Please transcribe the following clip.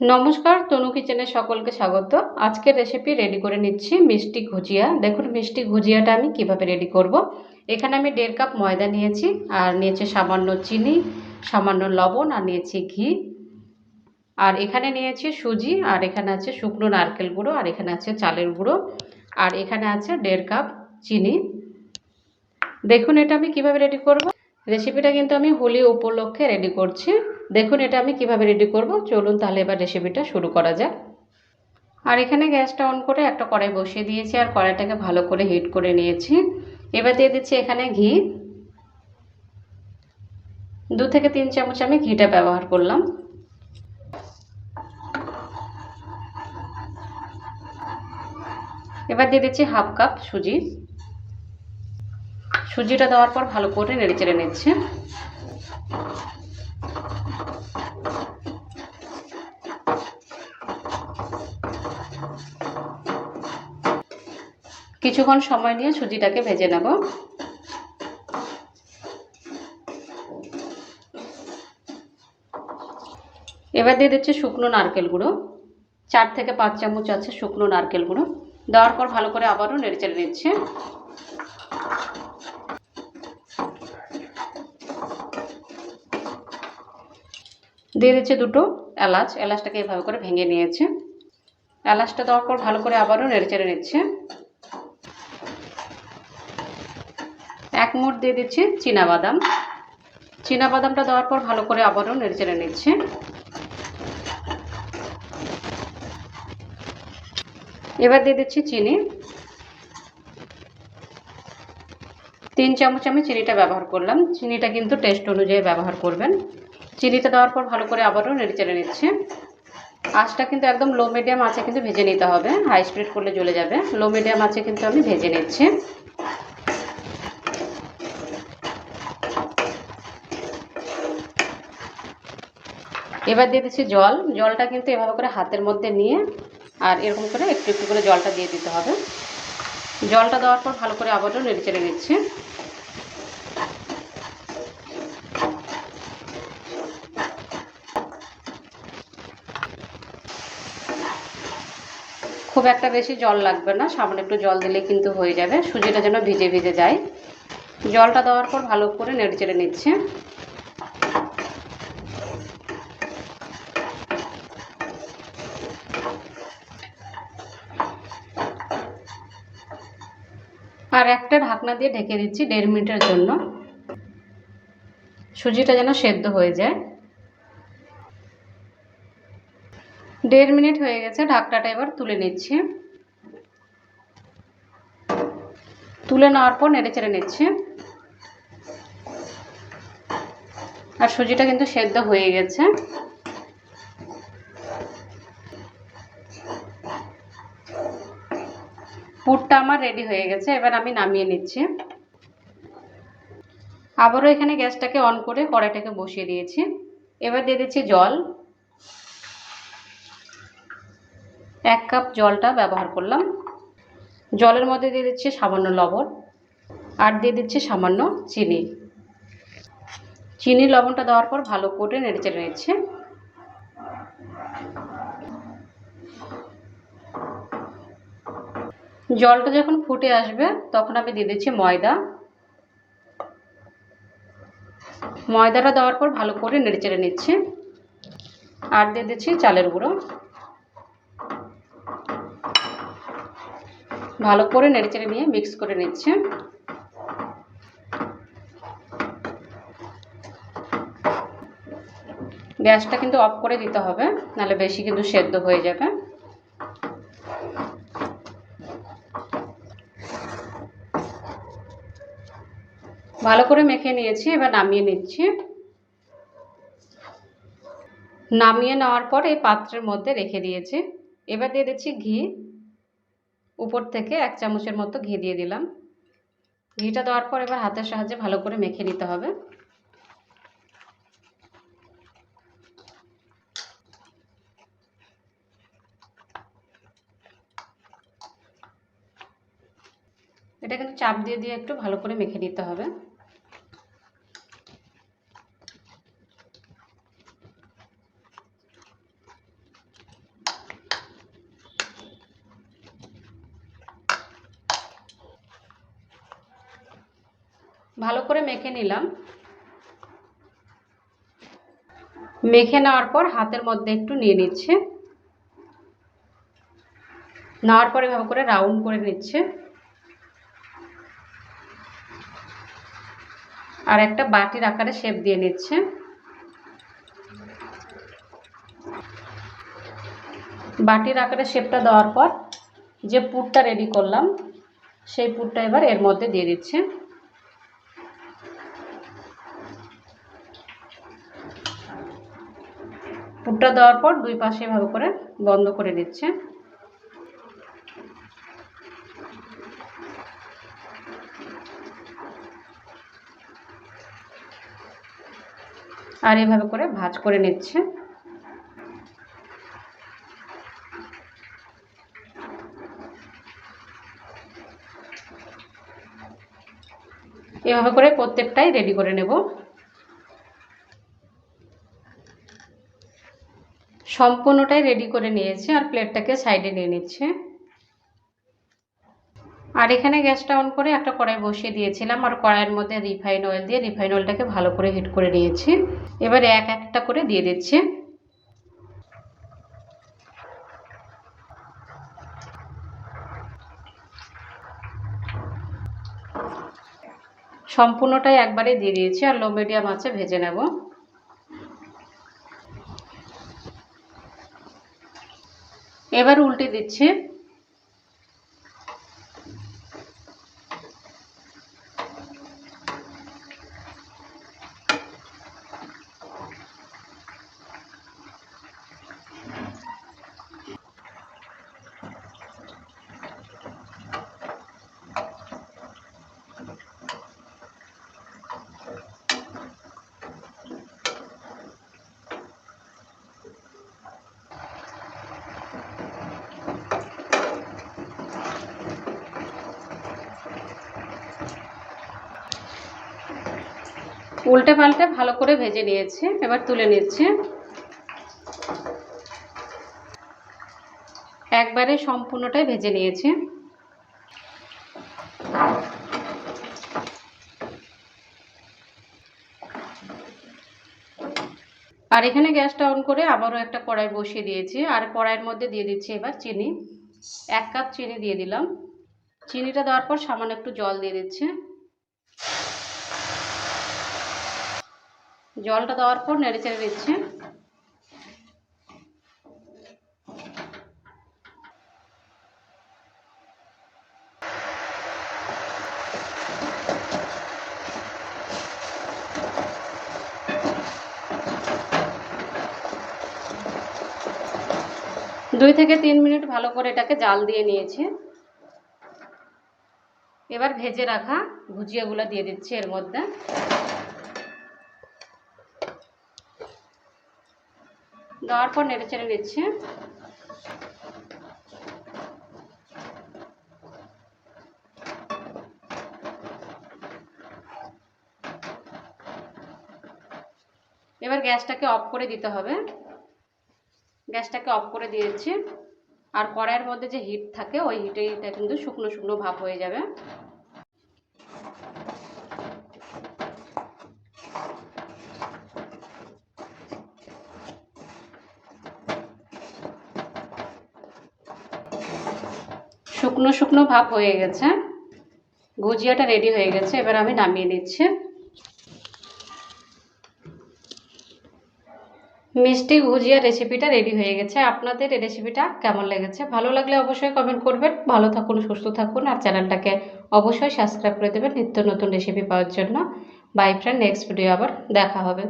নমস্কার, তনু কিচেনে সকলকে স্বাগত। আজকের রেসিপি রেডি করে নিচ্ছি মিষ্টি ভুজিয়া দেখুন, মিষ্টি ভুজিয়াটা আমি কীভাবে রেডি করব। এখানে আমি দেড় কাপ ময়দা নিয়েছি, আর নিয়েছি সামান্য চিনি, সামান্য লবণ, আর নিয়েছি ঘি। আর এখানে নিয়েছি সুজি, আর এখানে আছে শুকনো নারকেল গুঁড়ো, আর এখানে আছে চালের গুঁড়ো, আর এখানে আছে দেড় কাপ চিনি। দেখুন, এটা আমি কীভাবে রেডি করব। রেসিপিটা কিন্তু আমি হোলি উপলক্ষে রেডি করছি। দেখুন, এটা আমি কীভাবে রেডি করব? চলুন তাহলে এবার রেসিপিটা শুরু করা যাক। আর এখানে গ্যাসটা অন করে একটা কড়াই বসিয়ে দিয়েছি আর কড়াইটাকে ভালো করে হিট করে নিয়েছি। এবার দিয়ে দিচ্ছি এখানে ঘি। দু থেকে তিন চামচ আমি ঘিটা ব্যবহার করলাম। এবার দিয়ে দিচ্ছি হাফ কাপ সুজি। সুজিটা দেওয়ার পর ভালো করে নেড়ে চেড়ে নিচ্ছে। কিছুক্ষণ সময় নিয়ে সুজিটাকে ভেজে নেব। এবার দিয়ে দিচ্ছি শুকনো নারকেল গুঁড়ো। চার থেকে পাঁচ চামচ আছে শুকনো নারকেল গুঁড়ো। দেওয়ার পর ভালো করে আবারও নেড়ে চেড়ে নিচ্ছে। দিয়ে দিচ্ছে দুটো এলাচ। এলাচটাকে এভাবে করে ভেঙে নিয়েছে। এলাচটা দেওয়ার পর ভালো করে আবারও নেড়ে চেড়ে নিচ্ছে। এক মুঠ দিয়ে দিচ্ছি বাদাম বাদামটা দেওয়ার পর ভালো করে আবারও নেড়ে নিচ্ছে। এবার দিয়ে দিচ্ছি চিনি। তিন চামচ আমি চিনিটা ব্যবহার করলাম। চিনিটা কিন্তু টেস্ট অনুযায়ী ব্যবহার করবেন। চিনিটা দেওয়ার পর ভালো করে আবারও নেড়ে চেড়ে নিচ্ছে। আঁচটা কিন্তু একদম লো মিডিয়াম আছে কিন্তু ভেজে নিতে হবে। হাই স্পিড করলে জ্বলে যাবে। লো মিডিয়াম আছে কিন্তু আমি ভেজে নিচ্ছি। এবার দিয়ে দিচ্ছি জল। জলটা কিন্তু এভাবে করে হাতের মধ্যে নিয়ে আর এরকম করে একটু একটু করে জলটা দিয়ে দিতে হবে। জলটা দেওয়ার পর ভালো করে আবারও নেড়ে চেড়ে নিচ্ছি। খুব একটা বেশি জল লাগবে না সামনে একটু জল দিলে কিন্তু হয়ে যাবে। সুজিটা যেন ভিজে ভিজে যায়। জলটা দেওয়ার পর ভালো করে নেড়ে চেড়ে নিচ্ছে। আর একটা ঢাকনা দিয়ে ঢেকে দিচ্ছি দেড় মিনিটের জন্য। সুজিটা যেন সেদ্ধ হয়ে যায়। দেড় মিনিট হয়ে গেছে, ঢাকনাটা এবার তুলে নিচ্ছি। তুলে নেওয়ার পর নেড়ে চেড়ে নিচ্ছি। আর সুজিটা কিন্তু সেদ্ধ হয়ে গেছে। পুরটা আমার রেডি হয়ে গেছে, এবার আমি নামিয়ে নিচ্ছি। আবারও এখানে গ্যাসটাকে অন করে কড়াইটাকে বসিয়ে দিয়েছি। এবার দিয়ে দিচ্ছি জল। এক কাপ জলটা ব্যবহার করলাম। জলের মধ্যে দিয়ে দিচ্ছি সামান্য লবণ আর দিয়ে দিচ্ছি সামান্য চিনি। চিনি লবণটা দেওয়ার পর ভালো করে নেড়ে চেড়ে নিচ্ছে। জলটা যখন ফুটে আসবে, তখন আমি দিয়ে দিচ্ছি ময়দা। ময়দাটা দেওয়ার পর ভালো করে নেড়ে চেড়ে নিচ্ছি। আর দিয়ে দিচ্ছি চালের গুঁড়ো। ভালো করে নেড়েচেড়ে নিয়ে মিক্স করে নিচ্ছে। গ্যাসটা কিন্তু অফ করে দিতে হবে, নাহলে বেশি কিন্তু সেদ্ধ হয়ে যাবে। ভালো করে মেখে নিয়েছি, এবার নামিয়ে নিচ্ছি। নামিয়ে নেওয়ার পর এই পাত্রের মধ্যে রেখে দিয়েছি। এবার দিয়ে দিচ্ছি ঘি। উপর থেকে এক চামচের মতো ঘি দিয়ে দিলাম। ঘিটা দেওয়ার পর এবার হাতের সাহায্যে ভালো করে মেখে নিতে হবে। এটা কিন্তু চাপ দিয়ে দিয়ে একটু ভালো করে মেখে নিতে হবে। ভালো করে মেখে নিলাম। মেখে নেওয়ার পর হাতের মধ্যে একটু নিয়ে নিচ্ছে। নেওয়ার পরে ভালো করে রাউন্ড করে নিচ্ছে। আর একটা বাটির আকারে শেপ দিয়ে নিচ্ছে। বাটির আকারে শেপটা দেওয়ার পর যে পুরটা রেডি করলাম, সেই পুরটা এবার এর মধ্যে দিয়ে দিচ্ছে। পুরটা দেওয়ার পর দুই পাশে ভালো করে বন্ধ করে দিচ্ছে আর এভাবে করে ভাজ করে নিচ্ছে। এভাবে করে প্রত্যেকটাই রেডি করে নেব। সম্পূর্ণটাই রেডি করে নিয়েছে আর প্লেটটাকে সাইডে নিয়ে নিচ্ছে। আর এখানে গ্যাসটা অন করে একটা কড়াই বসিয়ে দিয়েছিলাম আর কড়াইয়ের মধ্যে রিফাইন অয়েল দিয়ে রিফাইন অয়েলটাকে ভালো করে হিট করে নিয়েছি। এবার এক একটা করে দিয়ে দিচ্ছে। সম্পূর্ণটাই একবারে দিয়ে দিয়েছি আর লো মিডিয়াম আছে ভেজে নেব। এবার উল্টে দিচ্ছি। উল্টে পাল্টে ভালো করে ভেজে নিয়েছে, এবার তুলে নিচ্ছে। একবারে সম্পূর্ণটাই ভেজে নিয়েছে। আর এখানে গ্যাসটা অন করে আবারও একটা কড়াই বসিয়ে দিয়েছি, আর কড়াইয়ের মধ্যে দিয়ে দিচ্ছি এবার চিনি। এক কাপ চিনি দিয়ে দিলাম। চিনিটা দেওয়ার পর সামান্য একটু জল দিয়ে দিচ্ছে। জলটা দেওয়ার পর নেড়ে চেড়ে দিচ্ছে দুই থেকে তিন মিনিট ভালো করে এটাকে জাল দিয়ে নিয়েছি। এবার ভেজে রাখা ভুজিয়াগুলো দিয়ে দিচ্ছি এর মধ্যে। দেওয়ার পর নেড়ে চেড়ে নিচ্ছে। এবার গ্যাসটাকে অফ করে দিতে হবে। গ্যাসটাকে অফ করে দিয়েছি। আর কড়াইয়ের মধ্যে যে হিট থাকে, ওই হিটে এটা কিন্তু শুকনো শুকনো ভাব হয়ে যাবে। শুকনো শুকনো ভাব হয়ে গেছে। গুজিয়াটা রেডি হয়ে গেছে, এবার আমি নামিয়ে নিচ্ছি। মিষ্টি ভুজিয়া রেসিপিটা রেডি হয়ে গেছে। আপনাদের এই রেসিপিটা কেমন লেগেছে? ভালো লাগলে অবশ্যই কমেন্ট করবেন। ভালো থাকুন, সুস্থ থাকুন, আর চ্যানেলটাকে অবশ্যই সাবস্ক্রাইব করে দেবেন। নিত্য নতুন রেসিপি পাওয়ার জন্য। বাই ফ্রেন্ড নেক্সট ভিডিও আবার দেখা হবে।